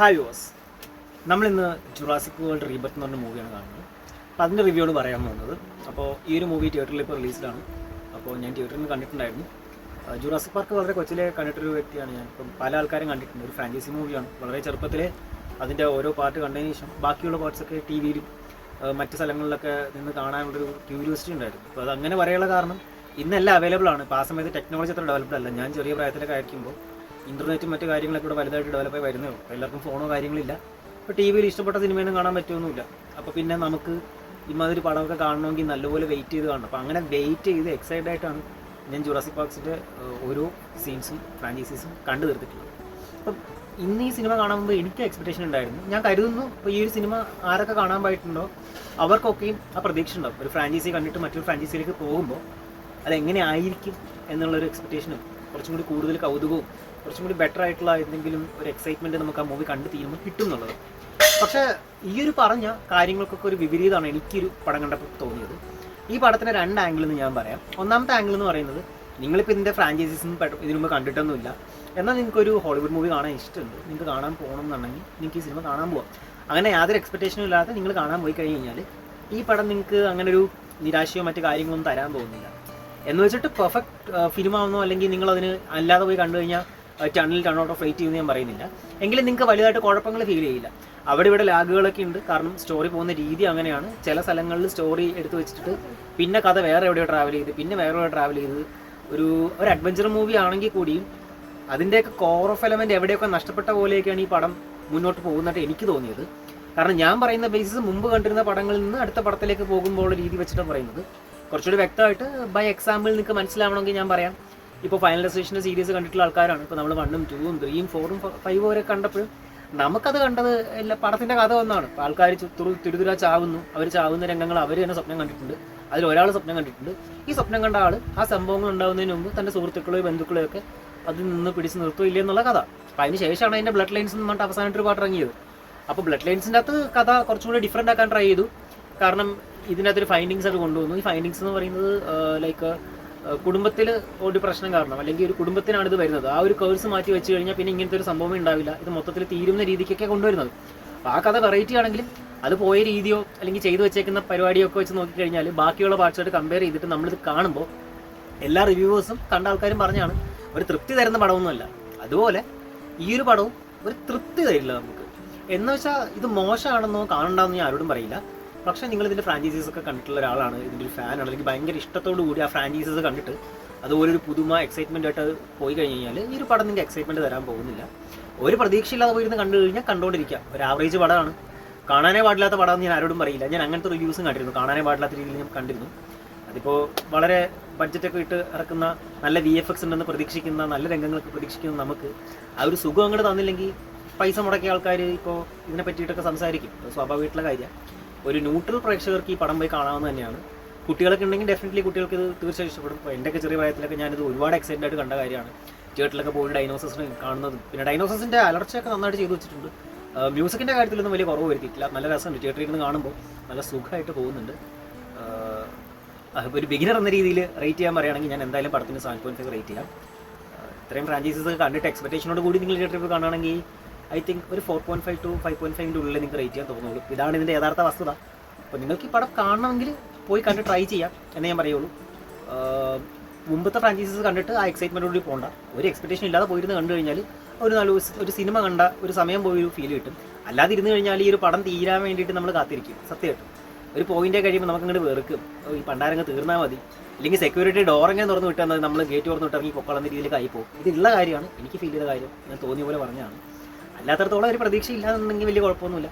Hi യോസ് നമ്മളിന്ന് Jurassic World Rebirth എന്ന് പറഞ്ഞ മൂവിയാണ് കാണുന്നത്. അപ്പോൾ അതിന്റെ റിവ്യൂ ആണ് പറയാൻ പോകുന്നത്. അപ്പോൾ ഈ ഒരു മൂവി തിയേറ്ററിൽ ഇപ്പോൾ റിലീസ്ഡാണ് അപ്പോൾ ഞാൻ തിയേറ്ററിൽ നിന്ന് കണ്ടിട്ടുണ്ടായിരുന്നു. ജുറാസിക് പാർക്ക് വളരെ കൊച്ചിലെ കണ്ടിട്ടൊരു വ്യക്തിയാണ് ഞാൻ. ഇപ്പം പല ആൾക്കാരും കണ്ടിട്ടുണ്ട്. ഒരു ഫ്രാഞ്ചൈസി മൂവിയാണ് വളരെ ചെറുപ്പത്തിലെ അതിന്റെ ഓരോ പാർട്ട് കണ്ടതിന് ശേഷം ബാക്കിയുള്ള പാർട്സൊക്കെ ടി വിയിലും മറ്റ് സ്ഥലങ്ങളിലൊക്കെ നിന്ന് കാണാനുള്ളൊരു ക്യൂരിയോസിറ്റി ഉണ്ടായിരുന്നു. അപ്പോൾ അത് അങ്ങനെ പറയാനുള്ള കാരണം ഇന്നെല്ലാം അവൈലബിൾ ആണ്. ഇപ്പോൾ ആ സമയത്ത് ടെക്നോളജി അത്ര ഡെവലപ്ഡ് അല്ല. ഞാൻ ചെറിയ പ്രായത്തിലൊക്കെ ആയിരിക്കുമ്പോൾ ഇന്റർനെറ്റും മറ്റു കാര്യങ്ങളൊക്കെ ഇവിടെ വലുതായിട്ട് ഡെവലപ്പായി വരുന്നേ ഉള്ളൂ. എല്ലാവർക്കും ഫോണോ കാര്യങ്ങളില്ല. അപ്പോൾ ടി വിയിൽ ഇഷ്ടപ്പെട്ട സിനിമയൊന്നും കാണാൻ പറ്റുമൊന്നുമില്ല അപ്പോൾ പിന്നെ നമുക്ക് ഇമാതിരി പടമൊക്കെ കാണണമെങ്കിൽ നല്ലപോലെ വെയിറ്റ് ചെയ്ത് കാണണം. അപ്പോൾ അങ്ങനെ വെയിറ്റ് ചെയ്ത് എക്സൈറ്റഡ് ആയിട്ടാണ് ഞാൻ ജുറാസിക് പാർക്സിന്റെ ഓരോ സീൻസും ഫ്രാഞ്ചൈസീസും കണ്ടു തീർത്തിട്ടുള്ളത്. അപ്പം ഇന്ന് ഈ സിനിമ കാണുമ്പോൾ എനിക്ക് എക്സ്പെക്ടേഷൻ ഉണ്ടായിരുന്നു. ഞാൻ കരുതുന്നു ഇപ്പോൾ ഈ ഒരു സിനിമ ആരൊക്കെ കാണാൻ പോയിട്ടുണ്ടോ അവർക്കൊക്കെയും ആ പ്രതീക്ഷ ഉണ്ടാവും. ഒരു ഫ്രാഞ്ചൈസി കണ്ടിട്ട് മറ്റൊരു ഫ്രാഞ്ചൈസിയിലേക്ക് പോകുമ്പോൾ അതെങ്ങനെ ആയിരിക്കും എന്നുള്ളൊരു എക്സ്പെക്ടേഷനും കുറച്ചും കൂടി കൂടുതൽ കൗതുകവും കുറച്ചും കൂടി ബെറ്റർ ആയിട്ടുള്ള എന്തെങ്കിലും ഒരു എക്സൈറ്റ്മെന്റ് നമുക്ക് ആ മൂവി കണ്ടു തീരുമ്പോൾ കിട്ടും എന്നുള്ളത്. പക്ഷേ ഈ ഒരു പറഞ്ഞ കാര്യങ്ങൾക്കൊക്കെ ഒരു വിപരീതമാണ് എനിക്കൊരു പടം കണ്ടപ്പോൾ തോന്നിയത്. ഈ പടത്തിന് രണ്ട് ആംഗിൾ എന്ന് ഞാൻ പറയാം. ഒന്നാമത്തെ ആംഗിൾ എന്ന് പറയുന്നത് നിങ്ങളിപ്പോൾ ഇതിന്റെ ഫ്രാഞ്ചൈസീസ് ഇതിനു മുമ്പ് കണ്ടിട്ടൊന്നുമില്ല. എന്നാൽ നിങ്ങൾക്കൊരു ഹോളിവുഡ് മൂവി കാണാൻ ഇഷ്ടമുണ്ട്. നിങ്ങൾക്ക് കാണാൻ പോകണം എന്നുണ്ടെങ്കിൽ നിങ്ങൾക്ക് ഈ സിനിമ കാണാൻ പോവാം. അങ്ങനെ യാതൊരു എക്സ്പെക്ടേഷനും ഇല്ലാതെ നിങ്ങൾ കാണാൻ പോയി കഴിഞ്ഞ് കഴിഞ്ഞാൽ ഈ പടം നിങ്ങൾക്ക് അങ്ങനെ ഒരു നിരാശയോ മറ്റു കാര്യങ്ങളൊന്നും തരാൻ പോകുന്നില്ല എന്ന് വെച്ചിട്ട് പെർഫെക്റ്റ് ഫിലിം ആവുന്നോ അല്ലെങ്കിൽ നിങ്ങൾ അതിന് അല്ലാതെ പോയി കണ്ടു കഴിഞ്ഞാൽ ടണ്ണിൽ ടൺ ഔട്ട് ഓഫ് റേറ്റ് ചെയ്യുമെന്ന് ഞാൻ പറയുന്നില്ല. എങ്കിലും നിങ്ങൾക്ക് വലുതായിട്ട് കുഴപ്പങ്ങൾ ഫീൽ ചെയ്യില്ല. അവിടെ ഇവിടെ ലാഗുകളൊക്കെ ഉണ്ട്. കാരണം സ്റ്റോറി പോകുന്ന രീതി അങ്ങനെയാണ്. ചില സ്ഥലങ്ങളിൽ സ്റ്റോറി എടുത്തു വെച്ചിട്ട് പിന്നെ കഥ വേറെ എവിടെയോ ട്രാവൽ ചെയ്ത് പിന്നെ വേറെ എവിടെ ട്രാവൽ ചെയ്ത്. ഒരു ഒരു അഡ്വഞ്ചർ മൂവി ആണെങ്കിൽ കൂടിയും അതിന്റെയൊക്കെ കോർ ഓഫ് എലമെന്റ് എവിടെയൊക്കെ നഷ്ടപ്പെട്ട പോലെയൊക്കെയാണ് ഈ പടം മുന്നോട്ട് പോകുന്നതായിട്ട് എനിക്ക് തോന്നിയത്. കാരണം ഞാൻ പറയുന്ന ബേസിസ് മുമ്പ് കണ്ടിരുന്ന പടങ്ങളിൽ നിന്ന് അടുത്ത പടത്തിലേക്ക് പോകുമ്പോൾ രീതി വെച്ചിട്ടാണ് പറയുന്നത്. കുറച്ചുകൂടി വ്യക്തമായിട്ട് ബൈ എക്സാമ്പിൾ നിങ്ങൾക്ക് മനസ്സിലാവണമെങ്കിൽ ഞാൻ പറയാം. ഇപ്പോൾ ഫൈനൽ ഡെസിഷന്റെ സീരീസ് കണ്ടിട്ടുള്ള ആൾക്കാരാണ്. ഇപ്പോൾ നമ്മൾ വണ്ണും ടൂവും ത്രീയും ഫോറും ഫൈവും വരെ കണ്ടപ്പോഴും നമുക്കത് കണ്ടത് എല്ലാ പടത്തിന്റെ കഥ ഒന്നാണ്. ആൾക്കാർ തിരുതുര ചാവുന്നു. അവർ ചാവുന്ന രംഗങ്ങൾ അവർ തന്നെ സ്വപ്നം കണ്ടിട്ടുണ്ട്. അതിൽ ഒരാൾ സ്വപ്നം കണ്ടിട്ടുണ്ട്. ഈ സ്വപ്നം കണ്ട ആൾ ആ സംഭവങ്ങൾ ഉണ്ടാകുന്നതിന് മുമ്പ് തന്റെ സുഹൃത്തുക്കളെയോ ബന്ധുക്കളെയോ ഒക്കെ അതിൽ നിന്ന് പിടിച്ച് നിർത്തുമില്ല എന്നുള്ള കഥ. അപ്പോൾ അതിന് ശേഷമാണ് അതിന്റെ ബ്ലഡ് ലൈൻസ് എന്ന് പറഞ്ഞിട്ട് അവസാനമായിട്ട് പാട്ട് ഇറങ്ങിയത്. അപ്പോൾ ബ്ലഡ് ലൈൻസിന്റെ അകത്ത് കഥ കുറച്ചും കൂടി ഡിഫറെന്റ് ആക്കാൻ ട്രൈ ചെയ്തു. കാരണം ഇതിനകത്തൊരു ഫൈൻഡിങ്സ് ഒക്കെ കൊണ്ടുവന്നു. ഈ ഫൈൻഡിങ്സ് എന്ന് പറയുന്നത് ലൈക്ക് കുടുംബത്തിൽ ഒരു പ്രശ്നം കാരണം അല്ലെങ്കിൽ ഒരു കുടുംബത്തിനാണ് ഇത് വരുന്നത്. ആ ഒരു കേഴ്സ് മാറ്റി വെച്ച് കഴിഞ്ഞാൽ പിന്നെ ഇങ്ങനത്തെ ഒരു സംഭവം ഉണ്ടാവില്ല. ഇത് മൊത്തത്തിൽ തീരുന്ന രീതിക്കൊക്കെ കൊണ്ടുവരുന്നത്. ആ കഥ വെറൈറ്റി ആണെങ്കിലും അത് പോയ രീതിയോ അല്ലെങ്കിൽ ചെയ്തു വെച്ചേക്കുന്ന പരിപാടിയോ ഒക്കെ വെച്ച് നോക്കിക്കഴിഞ്ഞാൽ ബാക്കിയുള്ള പാർട്സായിട്ട് കമ്പയർ ചെയ്തിട്ട് നമ്മളിത് കാണുമ്പോൾ എല്ലാ റിവ്യൂവേഴ്സും കണ്ട ആൾക്കാരും പറഞ്ഞാണ് ഒരു തൃപ്തി തരുന്ന പടമൊന്നുമല്ല. അതുപോലെ ഈ ഒരു പടവും ഒരു തൃപ്തി തരില്ല നമുക്ക്. എന്ന് വെച്ചാൽ ഇത് മോശമാണെന്നോ കാണണ്ടെന്നോ ഞാൻ ആരോടും പറയില്ല. പക്ഷേ നിങ്ങൾ ഇതിന്റെ ഫ്രാഞ്ചൈസീസ് ഒക്കെ കണ്ടിട്ടുള്ള ഒരാളാണ്. ഇതിന്റെ ഒരു ഫാനാണ് അല്ലെങ്കിൽ ഭയങ്കര ഇഷ്ടത്തോടു കൂടി ആ ഫ്രാഞ്ചൈസീസ് കണ്ടിട്ട് അതുപോലെ ഒരു പുതുമ എക്സൈറ്റ്മെന്റ് ആയിട്ട് പോയി കഴിഞ്ഞ് കഴിഞ്ഞാൽ ഈ ഒരു പടം നിങ്ങൾക്ക് എക്സൈറ്റ്മെന്റ് തരാൻ പോകുന്നില്ല. ഒരു പ്രതീക്ഷയില്ലാതെ പോയിരുന്ന് കണ്ടു കഴിഞ്ഞാൽ കണ്ടുകൊണ്ടിരിക്കുക ഒരു ആവറേജ് പടമാണ്. കാണാനേ പാടില്ലാത്ത പടം ഞാൻ ആരോടും പറയില്ല. ഞാൻ അങ്ങനത്തെ റിവ്യൂസും കണ്ടിരുന്നു. കാണാനേ പാടില്ലാത്ത രീതിയിൽ ഞാൻ കണ്ടിരുന്നു. അതിപ്പോൾ വളരെ ബഡ്ജറ്റൊക്കെ ഇട്ട് ഇറക്കുന്ന നല്ല വി എഫ് എക്സ് ഉണ്ടെന്ന് പ്രതീക്ഷിക്കുന്ന നല്ല രംഗങ്ങളൊക്കെ പ്രതീക്ഷിക്കുന്ന നമുക്ക് ആ ഒരു സുഖം അങ്ങോട്ട് തന്നില്ലെങ്കിൽ പൈസ മുടക്കിയ ആൾക്കാർ ഇപ്പോൾ ഇതിനെ പറ്റിയിട്ടൊക്കെ സംസാരിക്കും. സ്വാഭാവികമായിട്ടുള്ള കാര്യമാണ് ഒരു ന്യൂട്രൽ പ്രേക്ഷകർക്ക് ഈ പടം പോയി കാണാവുന്ന തന്നെയാണ്. കുട്ടികളൊക്കെ ഉണ്ടെങ്കിൽ ഡെഫിനറ്റ്ലി കുട്ടികൾക്ക് ഇത് തീർച്ചയായും ഇഷ്ടപ്പെടും. എന്റെയൊക്കെ ചെറിയ പ്രായത്തിലൊക്കെ ഞാനിത് ഒരുപാട് എക്സൈറ്റഡ് ആയിട്ട് കണ്ട കാര്യമാണ്. തിയേറ്ററിലൊക്കെ പോയി ഡൈനോസസിനെ കാണുന്നത്. പിന്നെ ഡൈനോസസിന്റെ അലർച്ചയൊക്കെ നന്നായിട്ട് ചെയ്തു വെച്ചിട്ടുണ്ട്. മ്യൂസിക്കിന്റെ കാര്യത്തിലൊന്നും വലിയ കുറവ് വരുത്തിയിട്ടില്ല നല്ല രസമുണ്ട്. തിയേറ്ററിൽ നിന്ന് കാണുമ്പോൾ നല്ല സുഖമായിട്ട് പോകുന്നുണ്ട്. ഒരു ബിഗിനർ എന്ന രീതിയിൽ റേറ്റ് ചെയ്യാൻ പറയുകയാണെങ്കിൽ ഞാൻ എന്തായാലും പടത്തിന് സെവൻ പോയിന്റ് റേറ്റ് ചെയ്യാം. ഇത്രയും ഫ്രാഞ്ചൈസീസ് കണ്ടിട്ട് എക്സ്പെക്ടേഷനോട് കൂടി നിങ്ങൾ തിയേറ്ററിൽ കാണുകയാണെങ്കിൽ ഐ തിങ്ക് ഒരു four point five to five point ഫൈവിന്റെ ഉള്ളിൽ നിങ്ങൾക്ക് റേറ്റ് ചെയ്യാൻ തോന്നുള്ളൂ ഇതാണ് ഇതിന്റെ യഥാർത്ഥ വസ്തുത. അപ്പോൾ നിങ്ങൾക്ക് ഈ പടം കാണണമെങ്കിൽ പോയി കണ്ട് ട്രൈ ചെയ്യാം എന്നേ ഞാൻ പറയുള്ളൂ. മുമ്പത്തെ ഫ്രാഞ്ചൈസസ് കണ്ടിട്ട് ആ എക്സൈറ്റ്മെന്റോടുകൂടി പോകണ്ട ഒരു എക്സ്പെക്ടേഷൻ ഇല്ലാതെ പോയിരുന്ന് കണ്ടു കഴിഞ്ഞാൽ ഒരു നല്ല ഒരു- സിനിമ കണ്ട ഒരു സമയം പോയി ഒരു ഫീൽ കിട്ടും. അല്ലാതെ ഇരുന്ന് കഴിഞ്ഞാൽ ഈ ഒരു പടം തീരാൻ വേണ്ടിയിട്ട് നമ്മൾ കാത്തിരിക്കും. സത്യമായിട്ടും ഒരു പോയിന്റേ കഴിയുമ്പോൾ നമുക്ക് അങ്ങോട്ട് വെറുക്കും. ഈ പണ്ടാരങ്ങ് തീർന്നാൽ മതി. അല്ലെങ്കിൽ സെക്യൂരിറ്റി ഡോർ എങ്ങനെ തുറന്ന് വിട്ടാൽ നമ്മൾ ഗേറ്റ് തുറന്ന് വിട്ടിറങ്ങി പൊക്കളന്ന രീതിയിലേക്ക് ആയിപ്പോകും ഇതുള്ള കാര്യമാണ്. എനിക്ക് ഫീൽ ചെയ്ത കാര്യം. ഞാൻ തോന്നിയ പോലെ പറഞ്ഞതാണ്. അല്ലാത്തടത്തോളം ഒരു പ്രതീക്ഷ ഇല്ലാന്നുണ്ടെങ്കിൽ വലിയ കുഴപ്പമൊന്നുമില്ല.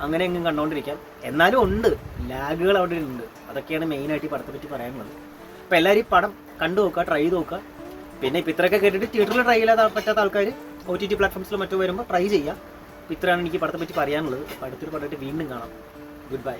അങ്ങനെ എങ്ങും കണ്ടുകൊണ്ടിരിക്കാം എന്നാലും ഉണ്ട്. ലാഗുകൾ അവിടെ ഉണ്ട്. അതൊക്കെയാണ് മെയിനായിട്ട് ഈ പടത്തെ പറ്റി പറയാനുള്ളത്. അപ്പോൾ എല്ലാവരും ഈ പടം കണ്ടു നോക്കുക ട്രൈ ചെയ്ത് നോക്കുക. പിന്നെ ഇപ്പം ഇത്രയൊക്കെ കേട്ടിട്ട് തിയേറ്ററിൽ ട്രൈ ചെയ്യാതെ പറ്റാത്ത ആൾക്കാർ ഒ ടി ടി പ്ലാറ്റ്ഫോംസിലും മറ്റോ വരുമ്പോൾ ട്രൈ ചെയ്യുക. ഇത്രയാണ് എനിക്ക് പടത്തെ പറ്റി പറയാനുള്ളത്. അടുത്തൊരു പടമായിട്ട് വീണ്ടും കാണാം. Good bye